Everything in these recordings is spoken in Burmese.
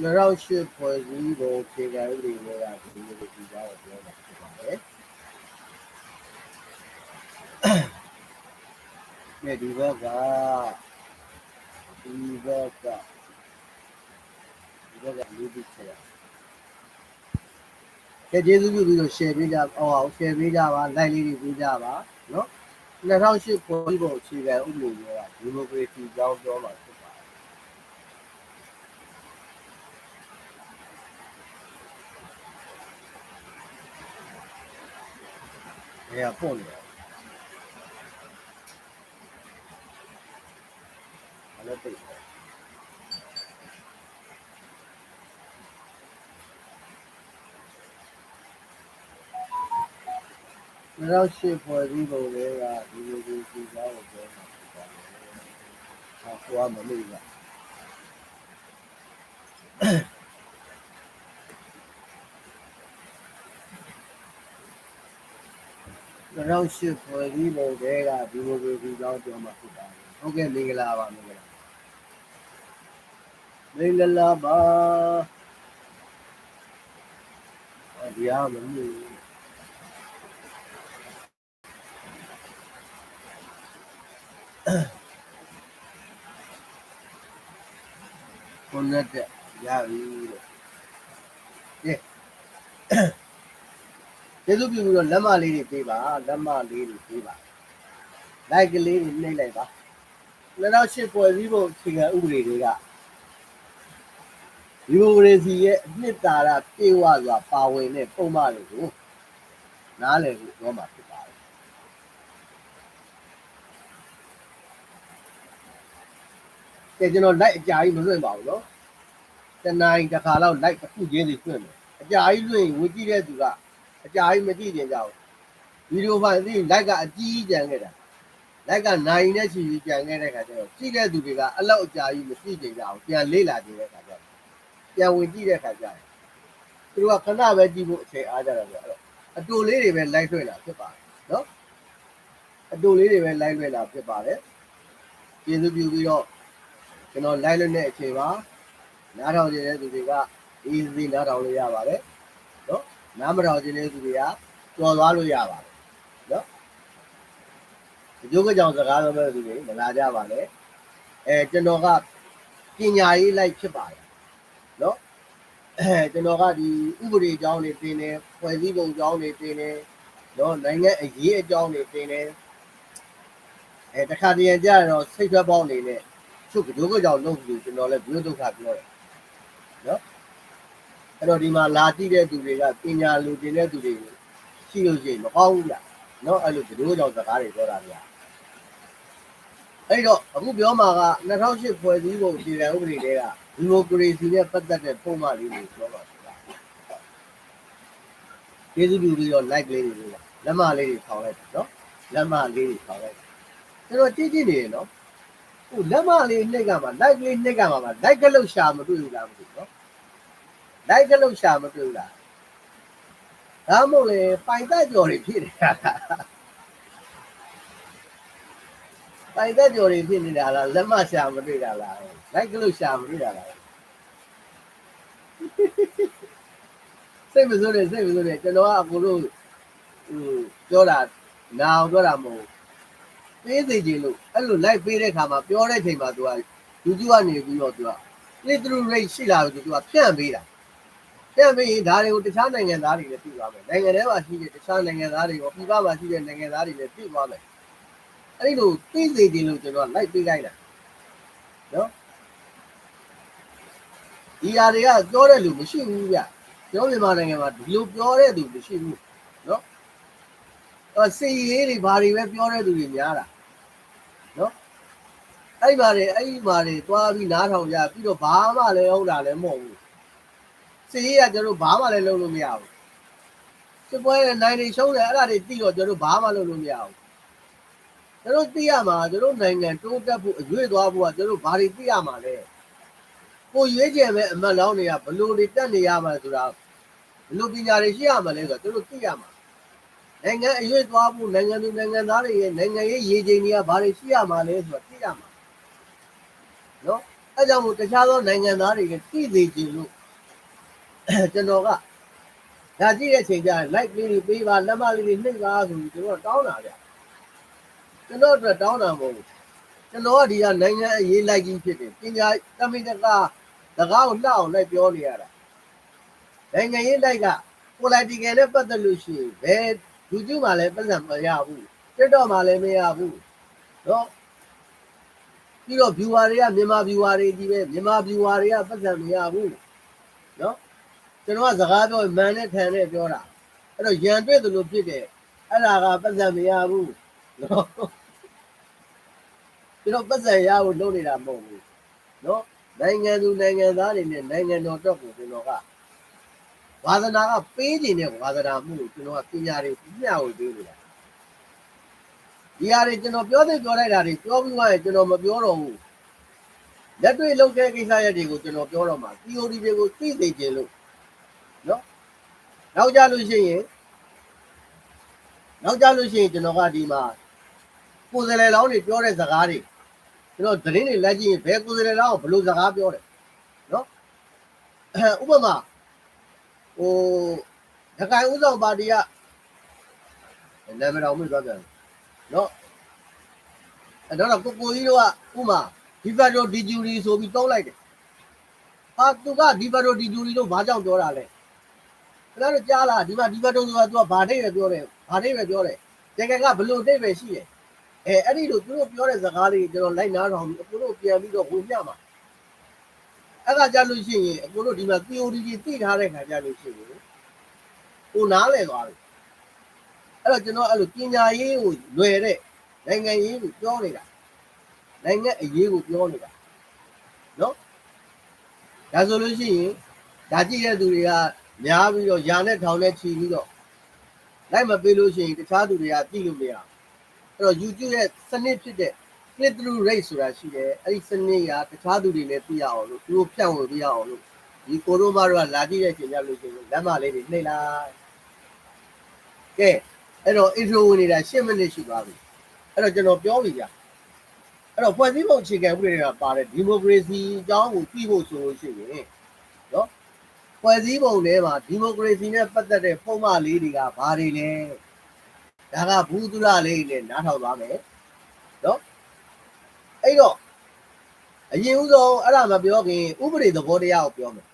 2008ဖွဲ့စည်းပုံအခြေခံဥပဒေနဲ့ကဒီလိုဒီကြားကိုပြောတာဖြစ်ပါတယ်။မြေဒီဘက်ကဒီဘက်ကဒီဘက်ကလူပြီးချက်ရ။ကဲကျေးဇူးပြုပြီးတော့ share ပေးကြအောင်အောင် share ပေးကြပါ like လေးတွေပေးကြပါနော်။2008ဖွဲ့စည်းပုံအခြေခံဥပဒေနဲ့ကဒီမိုကရေစီကြောင်းပြောမှာဖြစ် ပါတယ်။ဘယ်ကပို့နေလဲအဲ့လိုတိတ်တယ်နောက်ရှိဖွဲ့ပြီးပုံလေးကဒီလိုဒီဒီကြောင်းကိုပြောမှာဖြစ်ပါတယ်။ဟောကွာမလို့က နောက်ရှိဖွဲ့ပြီးပုံလေးကဒီလိုဒီဒီကြောင်းပြောမှာဖြစ်ပါတယ်။ဟုတ်ကဲ့မင်္ဂလာပါမင်္ဂလာမင်္ဂလာပါအဲဒီအားမလို့ခုနက်တဲ့ရပြီတဲ့ ကျေးဇူးပြုပြီးတော့လက်မလေးတွေပေးပါလက်မလေးတွေပေးပါ like ကလေးတွေနှိပ်လိုက်ပါ2008ပွဲစည်းပုံအခြေခံဥပဒေတွေကဒီမိုကရေစီရဲ့အနှစ်သာရပြေဝစွာပါဝင်တဲ့ပုံမှန်တွေကိုနားလည်ဖို့ပြောမှာဖြစ်ပါတယ်။ကဲကျွန်တော် live အကြာကြီးမလွှင့်ပါဘူးနော်။တနင်္ဂနွေတစ်ခါလောက် live တစ်ခုချင်းစီလွှင့်မယ်။အကြာကြီးလွှင့်ရင်ဝေကြည့်တဲ့သူက အကြာကြီးမကြည့်တင်ကြဘူးဗီဒီယိုဖိုင်သိလိုက်ကအကြီးကြီးကြံခဲ့တာလိုက်ကနိုင်နဲ့ချီချီကြံခဲ့တဲ့ခါကျတော့ကြည့်တဲ့သူတွေကအဲ့လောက်အကြာကြီးမကြည့်တင်ကြဘူးပြန်လေ့လာတင်တဲ့ခါကျတော့ပြန်ဝင်ကြည့်တဲ့ခါကျရင်သူတို့ကခဏပဲကြည့်ဖို့အချိန်အားကြတာဆိုတော့အတူလေးတွေပဲလိုက်ထွက်လာဖြစ်ပါတယ်နော်အတူလေးတွေပဲလိုက်ထွက်လာဖြစ်ပါတယ်ကျေးဇူးပြုပြီးတော့ကျွန်တော်လိုက်လွတ်တဲ့အချိန်ပါနားထောင်နေတဲ့သူတွေကအေးအေးနားထောင်လို့ရပါတယ် နားမတော်ခြင်းတဲ့သူတွေကကြော်သွားလို့ရပါတယ်နော်ဒီလိုကြောင်စကားပြောမဲ့သူတွေမလာကြပါနဲ့အဲကျွန်တော်ကပညာရေးလိုက်ဖြစ်ပါတယ်နော်အဲကျွန်တော်ကဒီဥပဒေကြောင်းတွေတင်တယ်ဖွဲ့စည်းပုံကြောင်းတွေတင်တယ်နော်နိုင်ငံအရေးအကြောင်းတွေတင်တယ်အဲတခါတရံကြရတော့စိတ်ထွက်ပေါင်းနေနဲ့သူ့ကကြိုးကြောင်လုပ်ပြီးကျွန်တော်လည်းဘုရုဒုက္ခပြောတယ်နော် အဲ့တော့ဒီမှာလာကြည့်တဲ့သူတွေကပညာလူတင်တဲ့သူတွေရှိလို့ရှိရင်မကောင်းဘူးလားเนาะအဲ့လိုဘယ်လိုကြောင့်စကားတွေပြောတာလဲအဲ့တော့အခုပြောမှာက2008ဖွဲ့စည်းပုံအခြေခံဥပဒေတွေကဒီမိုကရေစီနဲ့ပတ်သက်တဲ့ပုံမှန်လေးတွေပြောပါဆိုတာကျေးဇူးပြုပြီးတော့ like လေးတွေလို့လက်မလေးတွေထောင်လိုက်တယ်เนาะလက်မလေးတွေထောင်လိုက်တယ်ကျွန်တော်ကြည့်ကြည့်နေရနော်ဟိုလက်မလေးနှိပ်ကမှာ like လေးနှိပ်ကမှာ like ကလို့ရှာမတွေ့ဘူးလားမသိဘူးเนาะ လိုက်ကြလို့ရှာမတွေ့ဘူးလားဒါမှမဟုတ်လေပိုင်သက်ကျော်တွေဖြစ်နေတာပိုင်သက်ကျော်တွေဖြစ်နေတာလားလက်မရှာမတွေ့တာလားလိုက်ကြလို့ရှာမတွေ့တာလားစိတ်မစိုးနဲ့စိတ်မစိုးနဲ့ကျွန်တော်ကအကိုတို့ဟိုပြောတာနာအောင်ပြောတာမဟုတ်ပေးသေးခြင်းလို့အဲ့လို live ပေးတဲ့ခါမှာပြောတဲ့ချိန်မှာသူက YouTube ကနေပြီးတော့သူက click through rate ရှိလာလို့သူကဖြန့်ပေးတာ ပြန်ပြီးရင်ဒါတွေကိုတခြားနိုင်ငံသားတွေလည်းသိသွားမယ်နိုင်ငံထဲမှာရှိတဲ့တခြားနိုင်ငံသားတွေရောပြည်ပမှာရှိတဲ့နိုင်ငံသားတွေလည်းသိသွားမယ်အဲ့ဒီလိုသိစေခြင်းလို့ကျွန်တော်လိုက်ပေးလိုက်တာနော်ဒီຢာတွေကပြောတဲ့လူမရှိဘူးဗျပြောမြန်မာနိုင်ငံမှာဒီလိုပြောတဲ့သူမရှိဘူးနော်အဲစီရေးတွေဘာတွေပဲပြောတဲ့သူတွေများတာနော်အဲ့ဒီမှာတွေအဲ့ဒီမှာတွေသွားပြီးနားထောင်ကြပြီးတော့ဘာမှလည်းဟုတ်တာလည်းမဟုတ်ဘူး စီရေးကကျွန်တော်ဘာမှလည်းလုပ်လို့မရဘူးစစ်ပွဲနဲ့နိုင်နေရှုံးတယ်အဲ့ဒါတွေသိတော့ကျွန်တော်ဘာမှလုပ်လို့မရဘူးကျွန်တော်သိရမှာကျွန်တော်နိုင်ငံတိုးတက်ဖို့အရွေ့သွားဖို့ကကျွန်တော်ဘာတွေသိရမှာလဲကိုရွေးချယ်မဲ့အမတ်လောင်းတွေကဘလို့တွေတက်နေရမှာဆိုတာဘလို့ပညာတွေရှိရမှာလဲဆိုတော့ကျွန်တော်သိရမှာနိုင်ငံအရွေ့သွားဖို့နိုင်ငံသူနိုင်ငံသားတွေရဲ့နိုင်ငံရေးရည်ချိန်တွေကဘာတွေရှိရမှာလဲဆိုတော့သိရမှာနော်အဲကြောင့်မို့တခြားသောနိုင်ငံသားတွေကသိသေးခြင်းလို့ ကျွန်တော်ကဒါကြည့်တဲ့အချိန်ကျရင် like လေးတွေပေးပါလက်မလေးတွေနှိပ်ပါဆိုပြီးကျွန်တော်တောင်းတာဗျကျွန်တော်အတွက်တောင်းတာမဟုတ်ဘူးကျွန်တော်ကဒီကနိုင်ငံအရေးလိုက်ကြီးဖြစ်တယ်ပညာတမင်တကာတကားကိုလှအောင်လိုက်ပြောနေရတာနိုင်ငံရေးလိုက်က political နဲ့ပတ်သက်လို့ရှိရင်ဘယ်လူကျူးမှလည်းပတ်စံမရဘူးတက်တော့မှလည်းမရဘူးနော်ပြီးတော့ viewer တွေကမြန်မာ viewer တွေကြီးပဲမြန်မာ viewer တွေကပတ်စံမရဘူးနော် ကျွန်တော်ကစကားပြောမန်နဲ့ခံနဲ့ပြောတာအဲ့တော့ရန်တွေ့သလိုဖြစ်တယ်အဲ့ဒါကပတ်စံမရဘူးနော်ကျွန်တော်ပတ်စံရဖို့လုပ်နေတာမဟုတ်ဘူးနော်နိုင်ငံသူနိုင်ငံသားတွေနဲ့နိုင်ငံတော်တော့ကိုကျွန်တော်ကဝါသနာကပေးနေတဲ့ဝါသနာမှုကိုကျွန်တော်ကပညာတွေပြညာကိုပေးနေတာဒီဟာတွေကျွန်တော်ပြောသိပြောလိုက်တာတွေပြောပြီးမှကျွန်တော်မပြောတော့ဘူးလက်တွေ့လုပ်တဲ့ကိစ္စရပ်တွေကိုကျွန်တော်ပြောတော့မှာ theory တွေကိုသိသိချင်းလို့ နောက်ကြလို့ရှိရင်နောက်ကြလို့ရှိရင်ကျွန်တော်ကဒီမှာကိုယ်စလဲလောင်းတွေပြောတဲ့စကားတွေကျွန်တော်သတင်းတွေလက်ကြည့်ရင်ဘယ်ကိုယ်စလဲလောင်းဘယ်လိုစကားပြောတယ်နော်ဥပမာဟိုဒကိုင်ဥဆောင်ပါတီကနာမည်တော်မှုပြောပြန်နော်အဲ့တော့ကိုကိုကြီးတို့ကဥမာဒီဘတ်တို့ဒီဂျူရီဆိုပြီးတောင်းလိုက်တယ်ဟာသူကဒီဘတ်တို့ဒီဂျူရီတို့ဘာကြောင့်ပြောတာလဲ ခင်ဗျားတို့ကြားလားဒီမှာဒီဘတ်တို့ဆိုတာသူကဘာထိပ်ပဲပြောတယ်ဘာထိပ်ပဲပြောတယ်တကယ်ကဘလို့ထိပ်ပဲရှိတယ်အဲအဲ့ဒီလိုသူတို့ပြောတဲ့စကားလေးကျွန်တော်လိုက်နားထောင်ပြီးအခုတို့ပြန်ပြီးတော့ဝင်ပြမှာအဲ့ဒါကြလို့ရှိရင်အခုတို့ဒီမှာ theory ကြီးသိထားတဲ့ခါကြလို့ရှိရင်ကိုနားလဲသွားတယ်အဲ့တော့ကျွန်တော်အဲ့လိုပညာရေးကိုလွယ်တဲ့နိုင်ငံရေးကိုပြောနေတာနိုင်ငံအရေးကိုပြောနေတာနော်ဒါဆိုလို့ရှိရင်ဒါကြည့်တဲ့သူတွေက များပြီးတော့ယာနဲ့ထောင်နဲ့ချီပြီးတော့လိုက်မပေးလို့ရှိရင်တခြားသူတွေကကြည့်လို့မရအဲ့တော့ YouTube ရဲ့စနစ်ဖြစ်တဲ့ click through rate ဆိုတာရှိတယ်အဲ့ဒီစနစ်ကတခြားသူတွေလည်းသိရအောင်လို့သူတို့ဖြန့်ဝေပြရအောင်လို့ဒီကိုရိုမာတို့ကလာကြည့်တဲ့အချိန်ကျလို့ရှိရင်လက်မလေးတွေနှိပ်လိုက်ကဲအဲ့တော့ intro ဝင်နေတာ10မိနစ်ရှိသွားပြီအဲ့တော့ကျွန်တော်ပြောပြီကြာအဲ့တော့ဖွဲ့စည်းပုံအခြေခံဥပဒေကပါတယ်ဒီမိုကရေစီအကြောင်းကိုသိဖို့ဆိုလို့ရှိရင်နော် ဖွဲ့စည်းပုံထဲမှာဒီမိုကရေစီနဲ့ပတ်သက်တဲ့ပုံမှန်လေးတွေကဘာတွေလဲဒါကဘူးသူရလေးနဲ့နားထောင်သွားမယ်နော်အဲ့တော့အရင်ဦးဆုံးအဲ့ဒါမပြောခင်ဥပဒေသဘောတရားကိုပြောမယ်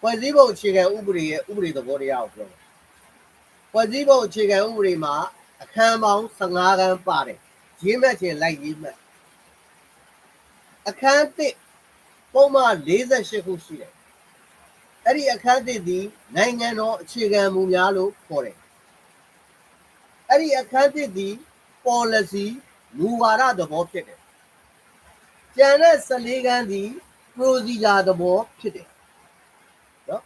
ဖွဲ့စည်းပုံအခြေခံဥပဒေရဲ့ဥပဒေသဘောတရားကိုပြောမယ်ဖွဲ့စည်းပုံအခြေခံဥပဒေမှာအခန်းပေါင်း15ခန်းပါတယ်ရေးမှတ်ခြင်းလိုက်ရေးမှတ်အခန်း1ပုံမှန်48ခုရှိတယ် အဲ့ဒီအခန်း1ဒီနိုင်ငံတော်အခြေခံမူများလို့ခေါ်တယ်အဲ့ဒီအခန်း1ဒီ policy မူဝါဒသဘောဖြစ်တယ်ကျန်တဲ့14ခန်းဒီ procedure သဘောဖြစ်တယ်နော်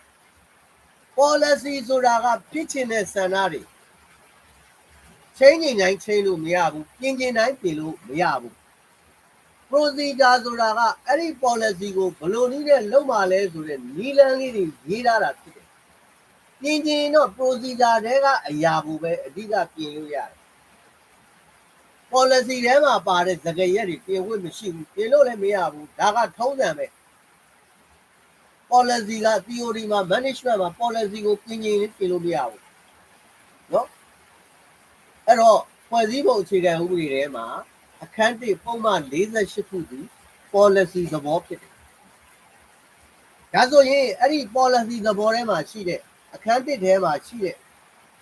policy ဆိုတာကဖြစ်ချင်တဲ့စံနာတွေချင်းချင်းတိုင်းချင်းလို့မရဘူးပြင်ကျင်တိုင်းပြင်လို့မရဘူး procedure ဆိုတာကအဲ့ဒီ policy ကိုဘယ်လိုနည်းနဲ့လုပ်မှာလဲဆိုတဲ့နီလန်းလေးတွေရေးထားတာဖြစ်တယ်။ပြင်ကျင်တော့ procedure တွေကအရာကိုပဲအဓိကပြင်လို့ရတယ်။ policy ထဲမှာပါတဲ့သကရက်တွေပြင်ဝတ်မရှိဘူး။ပြင်လို့လည်းမရဘူး။ဒါကထုံးစံပဲ။ policy က theory မှာ management မှာ policy ကိုပြင်ကျင်လည်းပြင်လို့မရဘူး။နော်။အဲ့တော့ဖွဲ့စည်းပုံအခြေခံဥပဒေထဲမှာ အခန်း1ပုံမှန်48ခုဒီ policy သဘောဖြစ်တယ်ဒါဆိုရင်အဲ့ဒီ policy သဘောထဲမှာရှိတဲ့အခန်း1ထဲမှာရှိတဲ့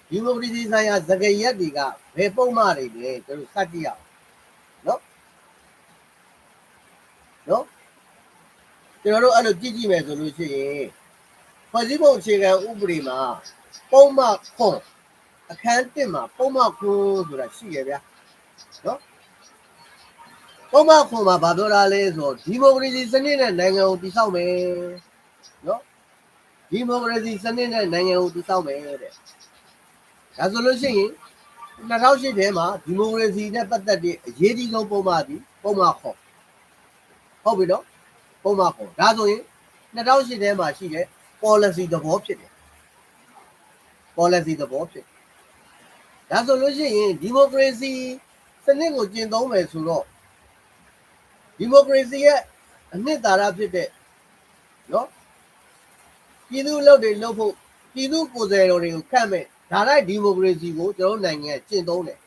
ဒီမိုကရေစီဆိုင်ရာသကရက်တွေကဘယ်ပုံမှန်တွေလဲကျွန်တော်စကြည့်ရအောင်နော်နော်ကျွန်တော်တို့အဲ့လိုကြည့်ကြည့်မယ်ဆိုလို့ရှိရင်ဖွဲ့စည်းပုံအခြေခံဥပဒေမှာပုံမှန်ခွန်အခန်း1မှာပုံမှန်ခွန်ဆိုတာရှိရဗျာနော် ပုံမှန်ခွန်မှာဘာပြောတာလဲဆိုတော့ဒီမိုကရေစီစနစ်နဲ့နိုင်ငံကိုတည်ဆောက်မယ်နော်ဒီမိုကရေစီစနစ်နဲ့နိုင်ငံကိုတည်ဆောက်မယ်တဲ့ဒါဆိုလို့ရှိရင်2008ထဲမှာဒီမိုကရေစီနဲ့ပတ်သက်တဲ့အရေးကြီးဆုံးပုံမှန်ဒီပုံမှန်ခေါ်ဟုတ်ပြီနော်ပုံမှန်ခေါ်ဒါဆိုရင်2008ထဲမှာရှိတဲ့ policy သဘောဖြစ်တယ် policy သဘောဖြစ်ဒါဆိုလို့ရှိရင်ဒီမိုကရေစီစနစ်ကိုကျင့်သုံးမယ်ဆိုတော့ ဒီမိုကရေစီရဲ့အနှစ်သာရဖြစ်တဲ့နော်ပြည်သူ့လုပ်တွေလုပ်ဖို့ပြည်သူ့ကိုယ်စားလှယ်တော်တွေကိုခန့်မဲ့ဒါလိုက်ဒီမိုကရေစီကိုကျွန်တော်တို့နိုင်ငံကျင့်သုံးတယ်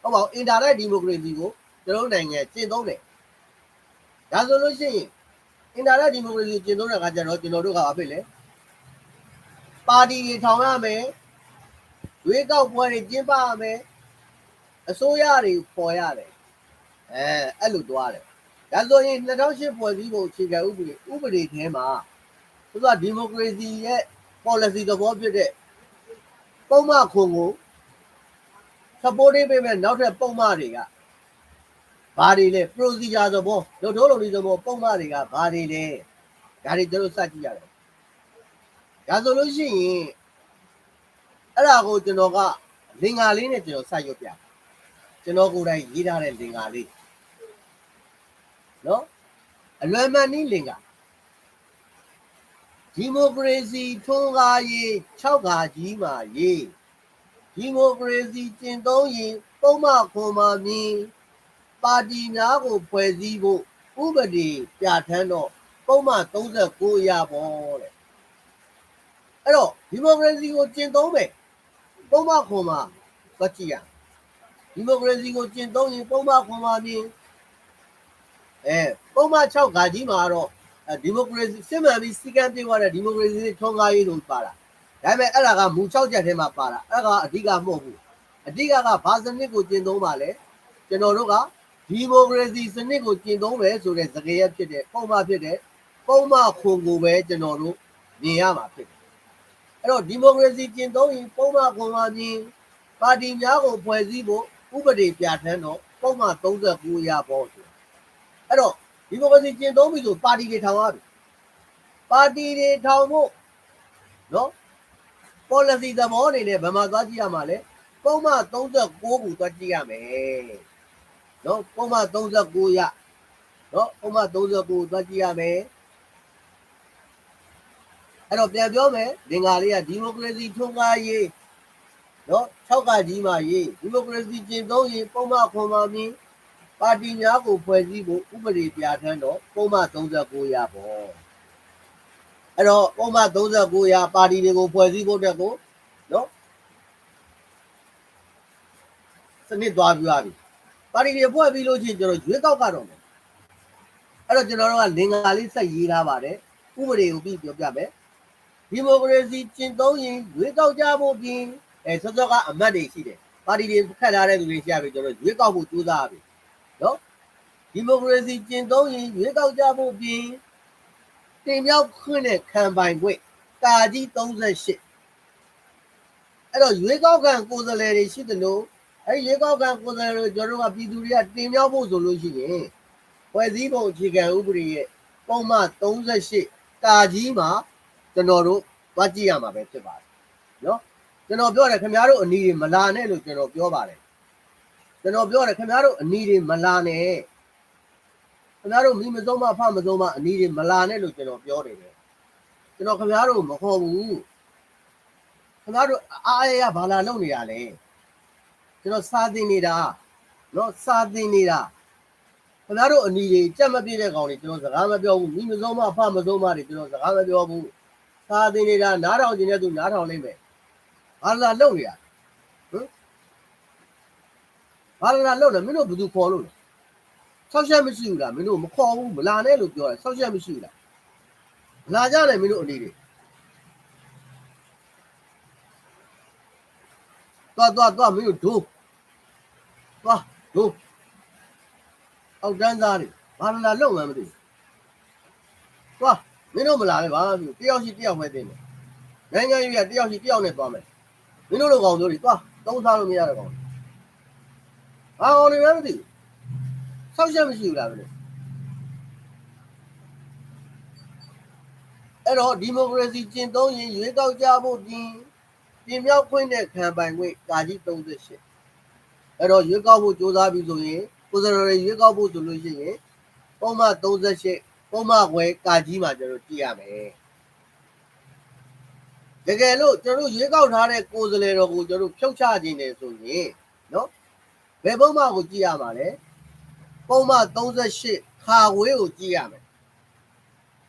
ဟုတ်ပါဘူးအင်တာနက်ဒီမိုကရေစီကိုကျွန်တော်တို့နိုင်ငံကျင့်သုံးတယ်ဒါဆိုလို့ရှိရင်အင်တာနက်ဒီမိုကရေစီကျင့်သုံးတဲ့အခါကျတော့ကျွန်တော်တို့ကဘာဖြစ်လဲပါတီတွေထောင်ရမယ်ဝေးကောက်ပွဲတွေကျင်းပရမယ်အစိုးရတွေပေါ်ရတယ်အဲအဲ့လိုသွားတယ် ဒါဆိုရင်2008ဖွဲ့စည်းပုံအခြေခံဥပဒေဥပဒေထဲမှာသူကဒီမိုကရေစီရဲ့ policy သဘောဖြစ်တဲ့ပုံမှန်ခွန်ကို supporting ပေးမဲ့နောက်ထပ်ပုံမှန်တွေကဘာတွေလဲ procedure သဘောတို့တို့လိုဒီသဘောပုံမှန်တွေကဘာတွေလဲဒါတွေတို့စကြည့်ရတယ်ဒါဆိုလို့ရှိရင်အဲ့ဒါကိုကျွန်တော်ကလင်္ကာလေးနဲ့ကျွန်တော်စရွတ်ပြကျွန်တော်ကိုယ်တိုင်ရေးထားတဲ့လင်္ကာလေး နော်အလွယ်မှန်နည်းလင်္ကာဒီမိုကရေစီထွန်းကားရေး6ခါကြီးမှာရေးဒီမိုကရေစီကျင့်သုံးရင်ပုံမှန်ခွန်မှမြင်ပါတီများကိုဖွဲ့စည်းဖို့ဥပဒေပြဋ္ဌာန်းတော့ပုံမှန်39ရပေါ့တဲ့အဲ့တော့ဒီမိုကရေစီကိုကျင့်သုံးမယ်ပုံမှန်ခွန်မှသွားကြည့်ရဒီမိုကရေစီကိုကျင့်သုံးရင်ပုံမှန်ခွန်မှမြင် အဲပုံမှန်6ခါကြီးမှာတော့ဒီမိုကရေစီစစ်မှန်ပြီးစီကံပြေသွားတဲ့ဒီမိုကရေစီထွန်းကားရေးလို့ပါတာဒါပေမဲ့အဲ့ဒါကမူ6ချက်ထဲမှာပါတာအဲ့ဒါကအဓိကမဟုတ်ဘူးအဓိကကဘာစနစ်ကိုကျင့်သုံးပါလဲကျွန်တော်တို့ကဒီမိုကရေစီစနစ်ကိုကျင့်သုံးမယ်ဆိုတဲ့သကေရဖြစ်တဲ့ပုံမှန်ဖြစ်တဲ့ပုံမှန်ခွန်ကိုပဲကျွန်တော်တို့မြင်ရမှာဖြစ်တယ်အဲ့တော့ဒီမိုကရေစီကျင့်သုံးရင်ပုံမှန်ခွန်မှမြင်ပါတီများကိုဖွဲ့စည်းဖို့ဥပဒေပြဋ္ဌာန်းတော့ပုံမှန်39ရပေါ့ဆို အဲ့တော့ဒီမိုကရေစီကျင့်သုံးပြီဆိုပါတီတွေထောင်ရပြီပါတီတွေထောင်ဖို့နော် policy သဘောအနေနဲ့ဗမာသွားကြည့်ရမှာလဲပုံမှန်39ကိုသွားကြည့်ရမယ်နော်ပုံမှန်39ရနော်ပုံမှန်39ကိုသွားကြည့်ရမယ်အဲ့တော့ပြန်ပြောမယ်လင်္ကာလေးကဒီမိုကရေစီထွန်းကားရေးနော်6ကကြီးမှရေးဒီမိုကရေစီကျင့်သုံးရင်ပုံမှန်ခွန်မှမြင် ပါတီများကိုဖွဲ့စည်းဖို့ဥပဒေပြဋ္ဌာန်းတော့ပုံမှန်39ရပေါ့အဲ့တော့ပုံမှန်39ရပါတီတွေကိုဖွဲ့စည်းဖို့အတွက်ကိုနော်စနစ်သွားပြရပြီပါတီတွေဖွဲ့ပြီးလို့ချင်းကျွန်တော်ရွေးကောက်ကတော့မယ်အဲ့တော့ကျွန်တော်တို့ကလင်္ကာလေးဆက်ရေးထားပါတယ်ဥပဒေကိုပြီးပြောပြမယ်ဒီမိုကရေစီကျင့်သုံးရင်ရွေးကောက်ကြဖို့ပြင်အဲစောစောကအမတ်တွေရှိတယ်ပါတီတွေခတ်ထားတဲ့သူတွေရှာပြီးကျွန်တော်ရွေးကောက်ဖို့ကြိုးစားပြီ နော်ဒီမိုကရေစီကျင့်သုံးရင်ရွေးကောက်ကြဖို့ပြင်တင်မြောက်ခွင့်နဲ့ခံပိုင်ခွင့်ကာကြီး38အဲ့တော့ရွေးကောက်ခံကိုယ်စားလှယ်တွေရှိတယ်လို့အဲ့ရွေးကောက်ခံကိုယ်စားလှယ်တွေကျွန်တော်တို့ကပြည်သူတွေကတင်မြောက်ဖို့ဆိုလို့ရှိရင်ဖွဲ့စည်းပုံအခြေခံဥပဒေရဲ့ပုံမှန်38ကာကြီးမှာကျွန်တော်တို့သွားကြည့်ရမှာပဲဖြစ်ပါတယ်နော်ကျွန်တော်ပြောတယ်ခင်ဗျားတို့အနီးတွေမလာနဲ့လို့ကျွန်တော်ပြောပါတယ် ကျွန်တော်ပြောတယ်ခင်ဗျားတို့အနီးတွေမလာနဲ့ခင်ဗျားတို့မိမစုံမဖမစုံမအနီးတွေမလာနဲ့လို့ကျွန်တော်ပြောနေတယ်ကျွန်တော်ခင်ဗျားတို့မခေါ်ဘူးခင်ဗျားတို့အားရရဘာလာလုပ်နေရလဲကျွန်တော်စာသင်နေတာနော်စာသင်နေတာခင်ဗျားတို့အနီးတွေကြက်မပြည့်တဲ့ကောင်တွေကျွန်တော်စကားမပြောဘူးမိမစုံမဖမစုံမတွေကျွန်တော်စကားမပြောဘူးစာသင်နေတာနားထောင်ခြင်းနဲ့သူနားထောင်လိမ့်မယ်ဘာလာလုပ်နေရဟမ် ဘာလာလုပ်လဲမင်းတို့ဘယ်သူခေါ်လို့လဲဆောက်ချက်မရှိဘူးလားမင်းတို့မခေါ်ဘူးမလာနဲ့လို့ပြောတယ်ဆောက်ချက်မရှိဘူးလားမလာကြနဲ့မင်းတို့အနေတွေသွားသွားသွားမင်းတို့ဒိုးသွားဒိုးအောက်တန်းသားတွေဘာလာလုပ်မှမသိဘူးသွားမင်းတို့မလာနဲ့ဘာမှမဖြစ်ဘူးတယောက်ရှိတယောက်ပဲတင်တယ်နိုင်ငံရေးကတယောက်ရှိတယောက်နဲ့သွားမယ်မင်းတို့လိုကောင်တို့တွေသွားသုံးစားလို့မရတဲ့ကောင် ဘာကောင်တွေလည်းမသိဘူးဆောက်ချက်မရှိဘူးလားမင်းတို့အဲ့တော့ဒီမိုကရေစီကျင့်သုံးရင်ရွေးကောက်ကြဖို့ပြင်ပြင်မြောက်ခွင့်နဲ့ခံပိုင်ခွင့်ကာကြီး38အဲ့တော့ရွေးကောက်ဖို့စ조사ပြီးဆိုရင်ကိုယ်စားလှယ်ရွေးကောက်ဖို့ဆိုလို့ရှိရင်ပုံမှန်38ပုံမှန်ခွဲကာကြီးမှာကျွန်တော်ကြည့်ရမယ်တကယ်လို့ကျွန်တော်ရွေးကောက်ထားတဲ့ကိုယ်စားလှယ်တော်ကိုကျွန်တော်ဖြုတ်ချခြင်းတယ်ဆိုရင်နော် ဘယ်ပုံမှန်ကိုကြည့်ရမှာလဲပုံမှန်38ခါဝေးကိုကြည့်ရမယ်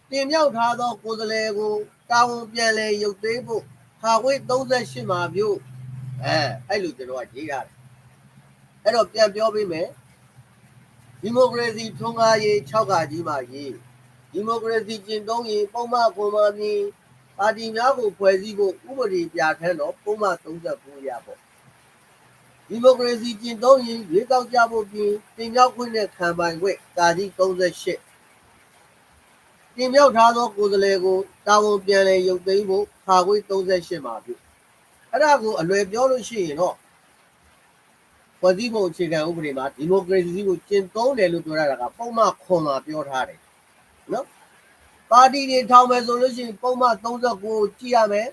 တင်မြောက်ထားသောကိုယ်စားလှယ်ကိုတာဝန်ပြန်လည်ရုပ်သိမ်းဖို့ခါခွေး38မှာမြို့အဲအဲ့လိုကျွန်တော်ကရေးထားတယ်အဲ့တော့ပြန်ပြောပေးမယ်ဒီမိုကရေစီထွန်းကားရေး6ကကြီးမှာရေးဒီမိုကရေစီကျင့်သုံးရေးပုံမှန်ကွန်မာမီပါတီများကိုဖွဲ့စည်းဖို့ဥပဒေပြဋ္ဌာန်းတော့ပုံမှန်39ရပေါ့ ဒီမိုကရေစီကျင့်သုံးရေးရွေးကောက်ကြဖို့ပြင်တင်မြောက်ခွင့်နဲ့ခံပိုင်ခွင့်ကာကြီး38တင်မြောက်ထားသောကိုယ်စားလှယ်ကိုတာဝန်ပြန်လည်ရုပ်သိမ်းဖို့ခါခွေး38မှာပြုအဲ့ဒါကိုအလွယ်ပြောလို့ရှိရင်တော့ဖွဲ့စည်းပုံအခြေခံဥပဒေမှာဒီမိုကရေစီကိုကျင့်သုံးတယ်လို့ပြောရတာကပုံမှန်ခွန်မှာပြောထားတယ်နော်ပါတီတွေထောင်မယ်ဆိုလို့ရှိရင်ပုံမှန်39ကိုကြည့်ရမယ်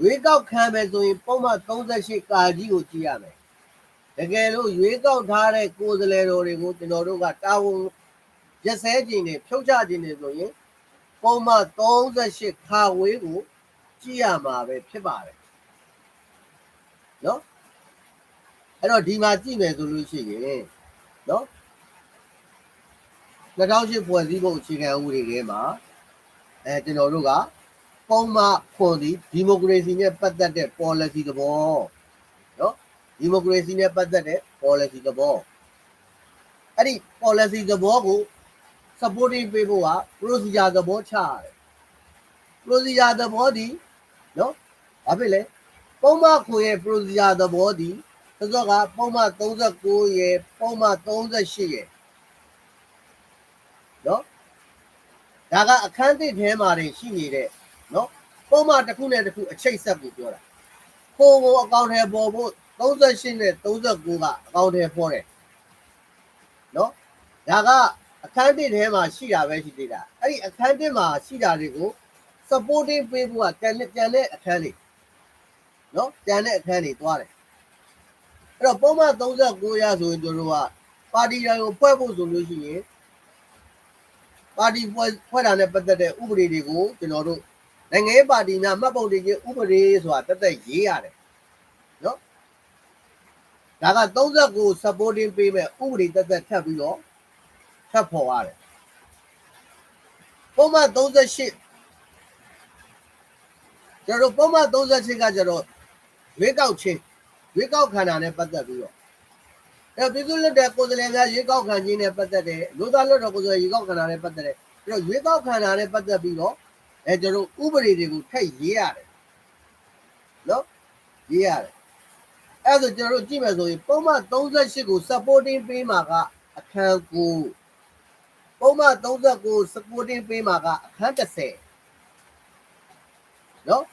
ရွေးကောက်ခံမယ်ဆိုရင်ပုံမှန်38ကာကြီးကိုကြည့်ရမယ်တကယ်လို့ရွေးကောက်ထားတဲ့ကိုယ်စားလှယ်တော်တွေကိုကျွန်တော်တို့ကတာဝန်ရက်စဲခြင်းနဲ့ဖြုတ်ချခြင်းနဲ့ဆိုရင်ပုံမှန်38ခါဝေးကိုကြည့်ရမှာပဲဖြစ်ပါတယ်နော်အဲ့တော့ဒီမှာကြည့်မယ်ဆိုလို့ရှိရင်နော်2008ဖွဲ့စည်းပုံအခြေခံဥပဒေထဲမှာအဲကျွန်တော်တို့က ပုံမှန်ခွန်ဒီဒီမိုကရေစီနဲ့ပတ်သက်တဲ့ policy သဘောနော်ဒီမိုကရေစီနဲ့ပတ်သက်တဲ့ policy သဘောအဲ့ဒီ policy သဘောကို supporting ပေးဖို့က procedure သဘောချရတယ် procedure သဘောဒီနော်ဘာဖြစ်လဲပုံမှန်ခွန်ရဲ့ procedure သဘောဒီသစောကပုံမှန်39ရဲ့ပုံမှန်38ရဲ့နော်ဒါကအခန်းတစ်ထဲမှာနေရှိနေတဲ့ နော်ပုံမှန်တစ်ခုနဲ့တစ်ခုအချိတ်ဆက်ကိုပြောတာကိုကိုအကောင့်ထဲပေါ်ဖို့38နဲ့39ကအကောင့်ထဲပေါ်တယ်နော်ဒါကအခန်းတစ်ထဲမှာရှိတာပဲရှိသေးတာအဲ့ဒီအခန်းတစ်မှာရှိတာတွေကို supporting ပေးဖို့ကတန်တဲ့တန်တဲ့အခန်းလေးနော်တန်တဲ့အခန်းလေးသွားတယ်အဲ့တော့ပုံမှန်39ရဆိုရင်တို့ကပါတီတိုင်းကိုဖွဲ့ဖို့ဆိုလို့ရှိရင်ပါတီဖွဲ့ဖွဲ့တာနဲ့ပတ်သက်တဲ့ဥပဒေတွေကိုကျွန်တော်တို့ နိုင်ငံရေးပါတီများမှတ်ပုံတင်ခြင်းဥပဒေဆိုတာတက်တက်ရေးရတယ်နော်ဒါက39 supporting ပေးမဲ့ဥပဒေတက်တက်ထပ်ပြီးတော့ထပ်ဖော်ရတယ်ပုံမှန်38ကျွန်တော်တို့ပုံမှန်38ကကျတော့ရွေးကောက်ခြင်းရွေးကောက်ခံတာနဲ့ပတ်သက်ပြီးတော့အဲပြည်သူ့လက်တဲ့ကိုယ်စားလှယ်များရွေးကောက်ခံခြင်းနဲ့ပတ်သက်တယ်လူသားလွတ်တော်ကိုယ်စားလှယ်ရွေးကောက်ခံတာနဲ့ပတ်သက်တယ်ပြီးတော့ရွေးကောက်ခံတာနဲ့ပတ်သက်ပြီးတော့ အဲကျွန်တော်ဥပဒေတွေကိုထပ်ရေးရတယ်နော်ရေးရတယ်အဲဆိုကျွန်တော်တို့ကြည့်မယ်ဆိုရင်ပုံမှန်38ကို supporting ပေးမှာကအခန်းကိုပုံမှန်39 supporting ပေးမှာကအခန်း30နော်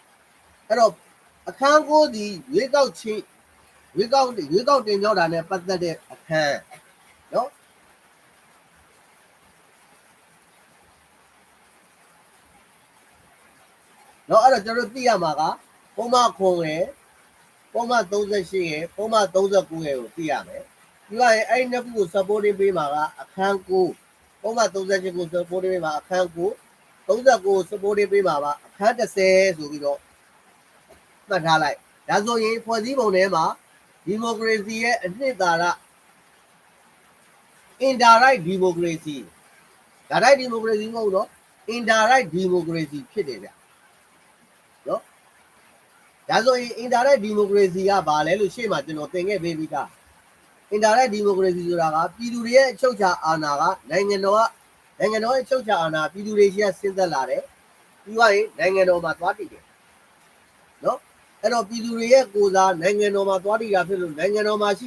အဲ့တော့အခန်းကိုဒီရွေးကောက်ချင်းရွေးကောက်ရွေးကောက်တင်ကြောက်တာနဲ့ပတ်သက်တဲ့အခန်းနော် နော်အဲ့တော့ကျွန်တော်တို့သိရမှာကပုံမှန်ခွန်ရယ်ပုံမှန်38ရယ်ပုံမှန်39ရယ်ကိုသိရမယ်ပြီးတော့အဲ့ဒီနှစ်ခုကို supporting ပေးမှာကအခန်းကိုပုံမှန်38ကို supporting ပေးမှာအခန်းကို39ကို supporting ပေးမှာပါအခန်း30ဆိုပြီးတော့မှတ်ထားလိုက်ဒါဆိုရင်ဖွဲ့စည်းပုံထဲမှာဒီမိုကရေစီရဲ့အနှစ်သာရ indirect democracy ဒါ right democracy မဟုတ်တော့ indirect democracy ဖြစ်တယ်ဗျနော် ဒါဆိုရင် indirect democracy ကဘာလဲလို့ရှေ့မှာကျွန်တော်သင်ခဲ့ပေးပြီးသား indirect democracy ဆိုတာကပြည်သူတွေရဲ့အချုပ်အခြာအာဏာကနိုင်ငံတော်ကနိုင်ငံတော်ရဲ့အချုပ်အခြာအာဏာပြည်သူတွေရှိရဆင်းသက်လာတယ်ပြီးသွားရင်နိုင်ငံတော်မှာသွားတည်တယ်နော်အဲ့တော့ပြည်သူတွေရဲ့ကိုယ်စားနိုင်ငံတော်မှာသွားတည်တာဖြစ်လို့နိုင်ငံတော်မှာရှိ